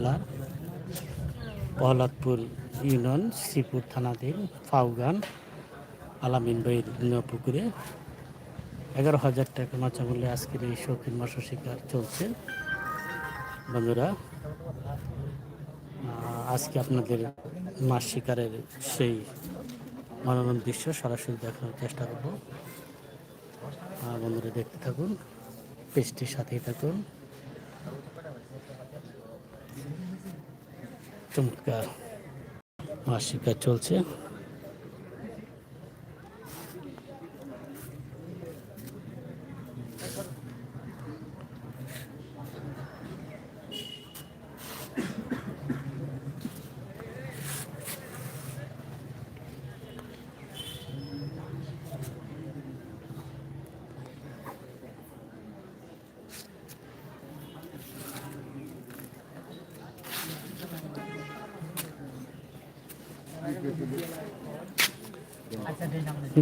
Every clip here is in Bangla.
জেলার প্রহ্লাদপুর ইউনিয়ন, শ্রীপুর থানাধীন, ফাউগান, আলামিন বইয়ের পুকুরে এগারো হাজার টাকা মাছা মূল্যে আজকের এই শৌখিন মাছ শিকার চলছে। বন্ধুরা আজকে আপনাদের মাছ শিকারের সেই মনোরম দৃশ্য সরাসরি দেখানোর চেষ্টা করব। বন্ধুরা, দেখতে থাকুন পেস্টির সাথেই থাকুন। চমৎকার। মাসিকা চলছে।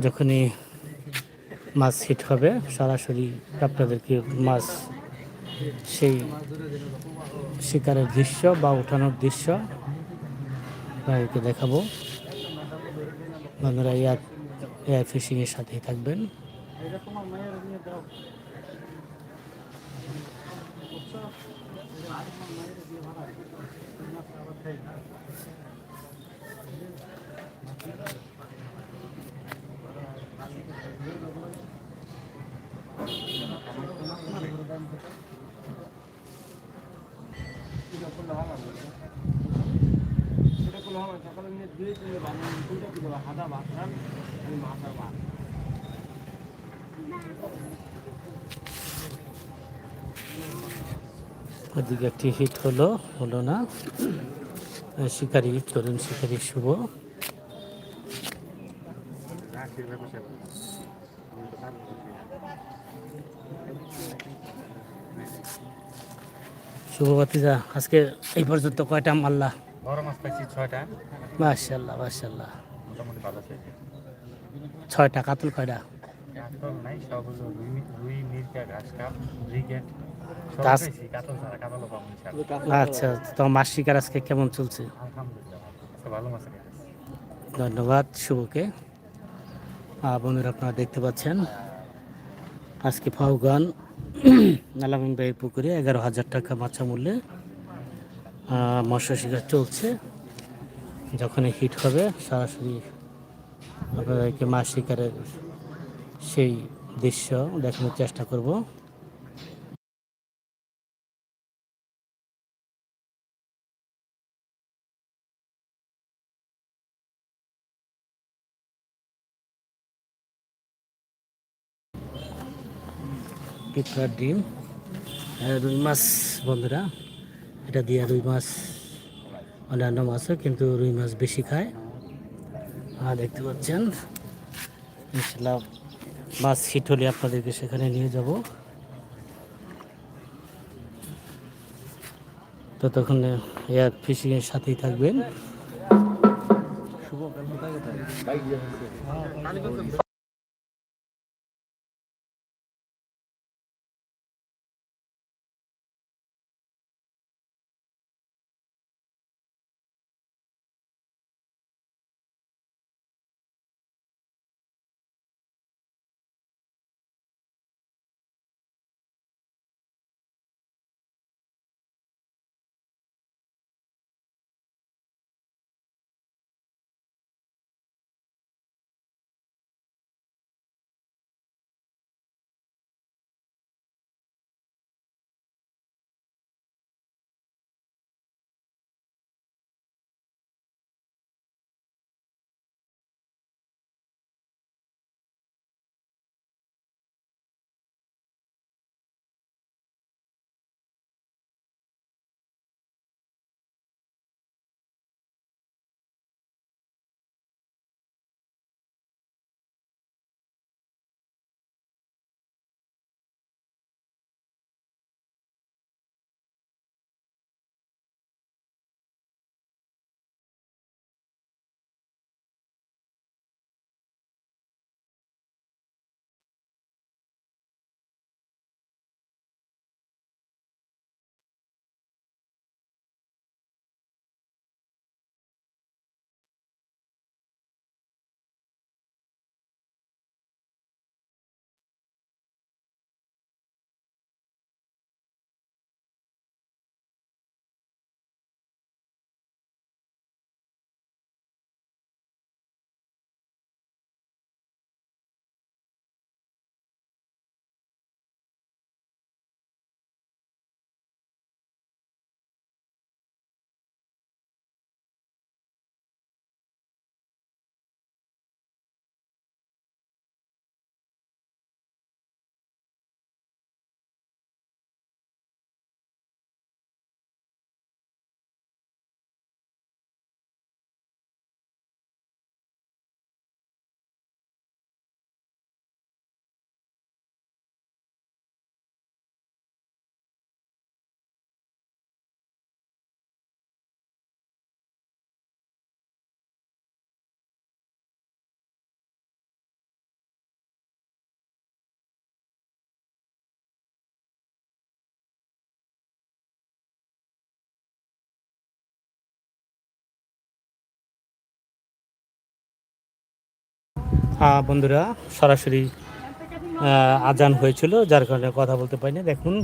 যখনই মাছ হিট হবে, সরাসরি আপনাদেরকে মাছ সেই শিকারের দৃশ্য বা উঠানোর দৃশ্য আপনাদেরকে দেখাবো। বন্ধুরা, এয়ার এয়ার ফিশিংয়ের সাথেই থাকবেন। ওদিকে একটি হিট হলো হলো না? শিকারি তরুণ শিকারি শুভ। শুভ ভাতিজা আজকে এই পর্যন্ত কয়টা মাল্লা বড় মাছ পাইছি ছয়টা। মাশাল্লাহ মাশাল্লাহ মোটামুটি ভালো ছয়টা কাতল কয়টা? কাতল নাই সব রুই রুই মির্কা ঘাস কাপ ইনশাআল্লাহ। আচ্ছা তো মাছ শিকার আজকে কেমন চলছে? ধন্যবাদ শুভকে। বন্ধুরা আপনারা দেখতে পাচ্ছেন। আজকে ফাউগান আলামিন ভাইয়ের পুকুরে এগারো হাজার টাকা মাছা মূল্যে মৎস্য শিকার চলছে। যখনই হিট হবে, সরাসরি আপনাদেরকে মাছ শিকারের সেই দৃশ্য দেখানোর চেষ্টা করব। পিঁপড়ার ডিম রুই মাছ বন্ধুরা এটা দিয়ে রুই মাছ অন্যান্য মাছও কিন্তু রুই মাছ বেশি খায়। আর দেখতে পাচ্ছেন ইনশাল্লাহ মাছ হিট হলে আপনাদেরকে সেখানে নিয়ে যাব। ততক্ষণ এয়ার ফিশিংয়ের সাথেই থাকবেন। আহ, বন্ধুরা, সরাসরি আজান হয়েছিল, যার কারণে কথা বলতে পারিনি। দেখুন,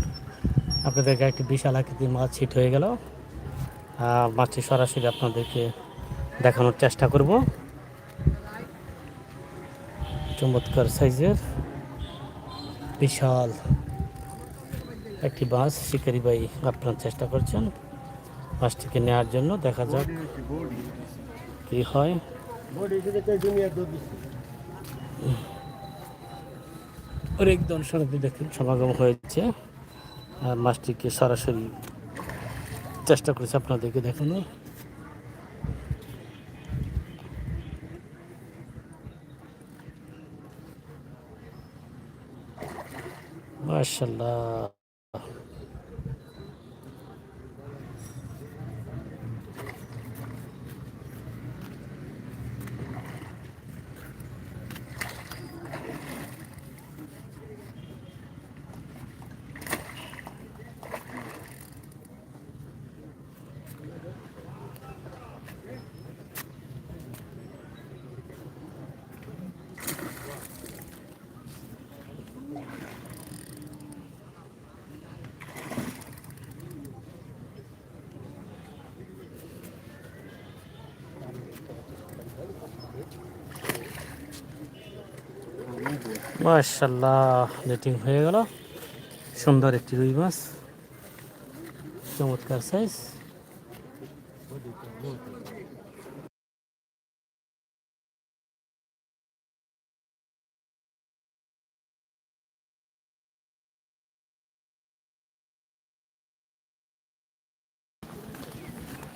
আপনাদেরকে একটি বিশাল আকৃতির মাছ ছিট হয়ে গেল। মাছটি সরাসরি আপনাদেরকে দেখানোর চেষ্টা করব। চমৎকার সাইজের, বিশাল একটি বাস শিকারি ভাই আপনার চেষ্টা করছেন বাসটিকে নেওয়ার জন্য। দেখা যাক কি হয়। অনেক দর্শনার্থী দেখুন। সমাগম হয়েছে। আর মাছটিকে সরাসরি চেষ্টা করেছে আপনাদেরকে দেখানো। মাশাল্লাহ। মাশাল্লাহ নেটিং হয়ে গেল। সুন্দর একটি রুই মাছ। চমৎকার সাইজ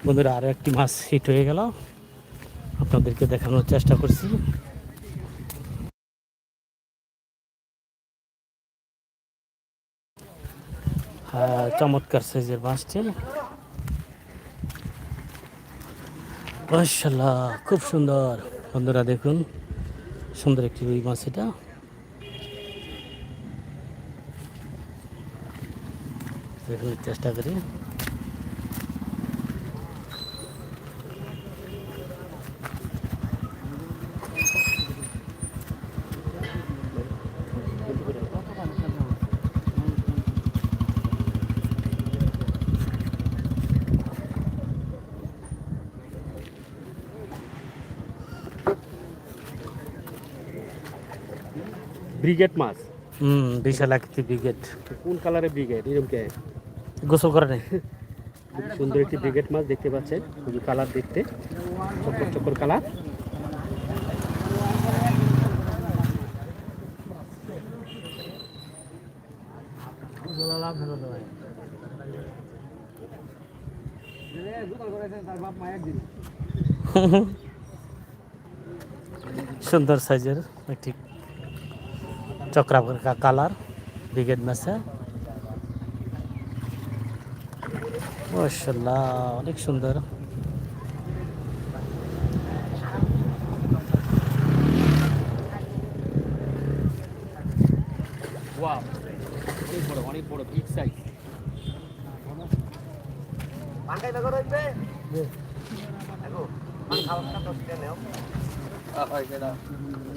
বন্ধুরা, আরও একটি মাছ হিট হয়ে গেল। আপনাদেরকে দেখানোর চেষ্টা করছি। চমৎকার সাইজের বাঁশটি মাসাল্লাহ খুব সুন্দর। বন্ধুরা দেখুন, সুন্দর একটি রুই মাছ এটা। চেষ্টা করি। ব্রিগেড মাছ? হুম বিশাল আকৃতি ব্রিগেড। কোন কালারের ব্রিগেড? এরকম কে? গোসল করে নাই। খুব সুন্দর একটি ব্রিগেড মাছ দেখতে পাচ্ছেন। খুবই কালার দেখতে। চক্কর চক্কর কালার। সুন্দর সাইজের একটি চক্রাকার কালার ব্রিগেড মাছে মাশাল্লাহ অনেক সুন্দর। ওয়াও অনেক বড়